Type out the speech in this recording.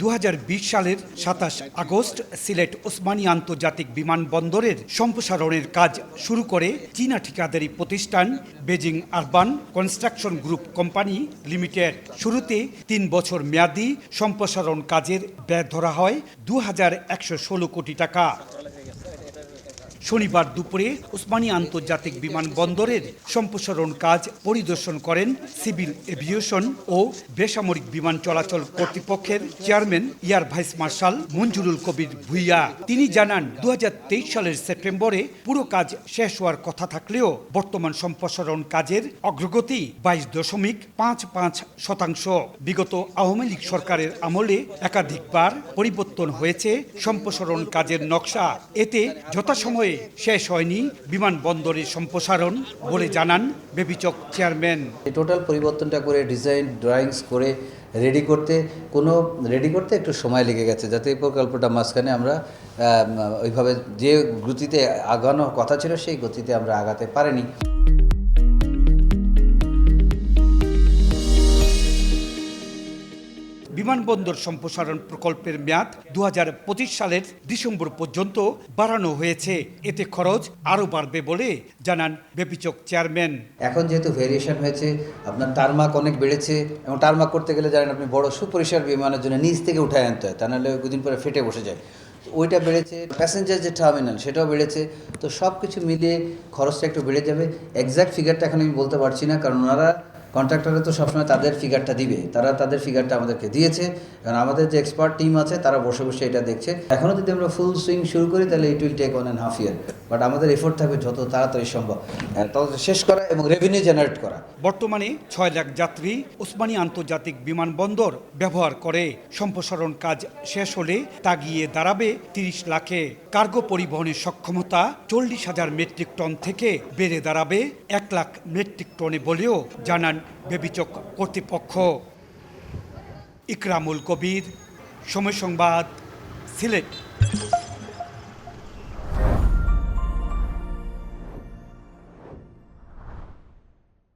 দু হাজার বিশ সালের সাতাশ আগস্ট সিলেট ওসমানী আন্তর্জাতিক বিমানবন্দরের সম্প্রসারণের কাজ শুরু করে চীনা ঠিকাদারি প্রতিষ্ঠান Beijing urban construction group company limited. শুরুতে তিন বছর মেয়াদি সম্প্রসারণ কাজের ব্যয় ধরা হয় দু হাজার একশো ষোলো কোটি টাকা। শনিবার দুপুরে ওসমানী আন্তর্জাতিক বিমানবন্দরের সম্প্রসারণ কাজ পরিদর্শন করেন সিভিল এভিয়েশন ও বেসামরিক বিমান চলাচল কর্তৃপক্ষের chairman air vice marshal Manzurul Kabir Bhuiyan. তিনি জানান দু হাজার তেইশ সালের সেপ্টেম্বরে পুরো কাজ শেষ হওয়ার কথা থাকলেও বর্তমান সম্প্রসারণ কাজের অগ্রগতি বাইশ দশমিক পাঁচ পাঁচ শতাংশ। বিগত আওয়ামী লীগ সরকারের আমলে একাধিকবার পরিবর্তন হয়েছে সম্প্রসারণ কাজের নকশা। এতে যথাসময়ে শেষ হয়নি বিমানবন্দরের সম্প্রসারণ বলে জানান বেবিচক চেয়ারম্যান। টোটাল পরিবর্তনটা করে ডিজাইন, ড্রয়িংস করে রেডি করতে, কোনো রেডি করতে একটু সময় লেগে গেছে, যাতে এই প্রকল্পটা মাঝখানে আমরা ওইভাবে যে গতিতে আগানো কথা ছিল সেই গতিতে আমরা আগাতে পারিনি। বিমানবন্দর সম্প্রসারণ প্রকল্পের মেয়াদ দু হাজার পঁচিশ সালের ডিসেম্বর পর্যন্ত বাড়ানো হয়েছে। এতে খরচ আরও বাড়বে বলে জানান বেপিচক চেয়ারম্যান। এখন যেহেতু ভেরিয়েশন হয়েছে, আপনার টার্মাক অনেক বেড়েছে এবং টার্মাক করতে গেলে জানেন আপনি বড় সুপরিসর বিমানের জন্য নিচ থেকে উঠায় আনতে হয়, তা নাহলে দুদিন পরে ফেটে বসে যায়। ওইটা বেড়েছে প্যাসেঞ্জার যে টার্মিনাল সেটাও বেড়েছে, তো সব কিছু মিলিয়ে খরচটা একটু বেড়ে যাবে। এক্স্যাক্ট ফিগারটা এখন আমি বলতে পারছি না, কারণ ওনারা কন্ট্রাক্টররা তো সবসময় তাদের ফিগারটা দিবে। তারা তাদের ফিগারটা আমাদেরকে দিয়েছে। কারণ আমাদের যে এক্সপার্ট টিম আছে, তারা বসে বসে এটা দেখছে। এখনও যদি আমরা ফুল সুইং শুরু করি, তাহলে it will take one and half year but আমাদের এফোর্ট থাকবে যত তাড়াতাড়ি সম্ভব। তত শেষ করা এবং রেভিনিউ জেনারেট করা। বর্তমানে ছয় লাখ যাত্রী ওসমানী আন্তর্জাতিক বিমানবন্দর ব্যবহার করে। সম্প্রসারণ কাজ শেষ হলে তা গিয়ে দাঁড়াবে তিরিশ লাখে। কার্গো পরিবহনের সক্ষমতা চল্লিশ হাজার মেট্রিক টন থেকে বেড়ে দাঁড়াবে এক লাখ মেট্রিক টনে বলেও জানান বেবিচক কর্তৃপক্ষ ইকরামুল কবির সময় সংবাদ সিলেট।